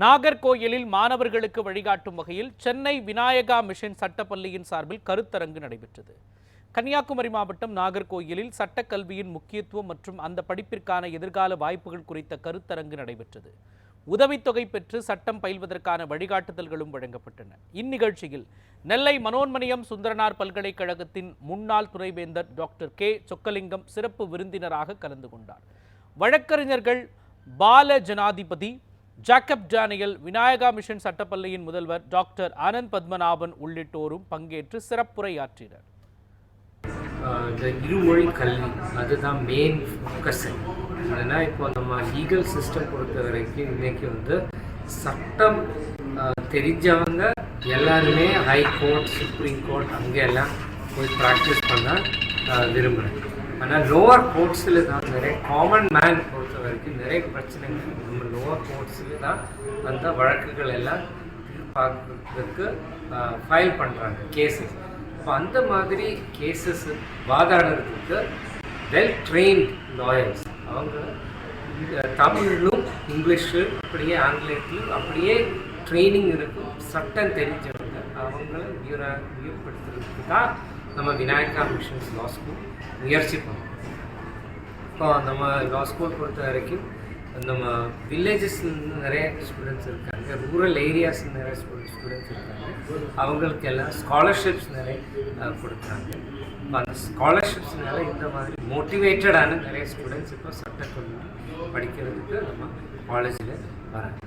நாகர்கோயிலில் மாணவர்களுக்கு வழிகாட்டும் வகையில் சென்னை விநாயகா மிஷன் சட்டப்பள்ளியின் சார்பில் கருத்தரங்கு நடைபெற்றது. கன்னியாகுமரி மாவட்டம் நாகர்கோயிலில் சட்டக்கல்வியின் முக்கியத்துவம் மற்றும் அந்த படிப்பிற்கான எதிர்கால வாய்ப்புகள் குறித்த கருத்தரங்கு நடைபெற்றது. உதவித்தொகை பெற்று சட்டம் பயில்வதற்கான வழிகாட்டுதல்களும் வழங்கப்பட்டன. இந்நிகழ்ச்சியில் நெல்லை மனோன்மணியம் சுந்தரனார் பல்கலைக்கழகத்தின் முன்னாள் துணைவேந்தர் டாக்டர் கே. சொக்கலிங்கம் சிறப்பு விருந்தினராக கலந்து கொண்டார். வழக்கறிஞர்கள் பால ஜனாதிபதி ஜாக்கப் டேனியல் விநாயகா மிஷன் சட்டப்பள்ளியின் முதல்வர் டாக்டர் ஆனந்த் பத்மநாபன் உள்ளிட்டோரும் பங்கேற்று சிறப்புரையாற்றினர். இந்த இருமொழி கல்வி அதுதான் மெயின் ஃபோக்கஸ் ஏன்னா இப்போ நம்ம லீகல் சிஸ்டம் பொறுத்த வரைக்கும் இன்னைக்கு வந்து சட்டம் தெரிஞ்சவங்க எல்லாருமே ஹை கோர்ட் சுப்ரீம் கோர்ட் அங்கே எல்லாம் போய் ப்ராக்டிஸ் பண்ண விரும்புகிறேன் ஆனால் லோவர் கோர்ட்ஸில் தான் நிறைய காமன் மேன் வரைக்கும் நிறைய பிரச்சனைகள். நம்ம லோவர் கோர்ட்ஸில் தான் அந்த வழக்குகள் எல்லாம் தீர்ப்பாக்கிறதுக்கு ஃபைல் பண்ணுறாங்க கேசஸ் இப்போ அந்த மாதிரி கேசஸ் வாதாடுறதுக்கு வெல் ட்ரெயின்ட் லாயர்ஸ் அவங்க தமிழிலும் இங்கிலீஷு அப்படியே ஆங்கிலத்திலும் அப்படியே ட்ரைனிங் இருக்கும் சட்டம் தெரிஞ்சவங்க. அவங்கள வியூரா வியூப்படுத்துறதுக்கு தான் நம்ம விநாயகா மிஷன்ஸ் லா ஸ்கூல் முயற்சி பண்ணுவோம் இப்போ நம்ம லா ஸ்கூல் பொறுத்த வரைக்கும் நம்ம வில்லேஜஸ்லேருந்து நிறைய ஸ்டூடெண்ட்ஸ் இருக்காங்க. ரூரல் ஏரியாஸ் நிறைய ஸ்டூடெண்ட்ஸ் இருக்காங்க. அவங்களுக்கு எல்லாம் ஸ்காலர்ஷிப்ஸ் நிறைய கொடுக்குறாங்க. இப்போ அந்த ஸ்காலர்ஷிப்ஸ்னால இந்த மாதிரி மோட்டிவேட்டடான நிறைய ஸ்டூடெண்ட்ஸ் இப்போ சட்டக்கல்லூரி படிக்கிறதுக்கு நம்ம காலேஜில் வராங்க.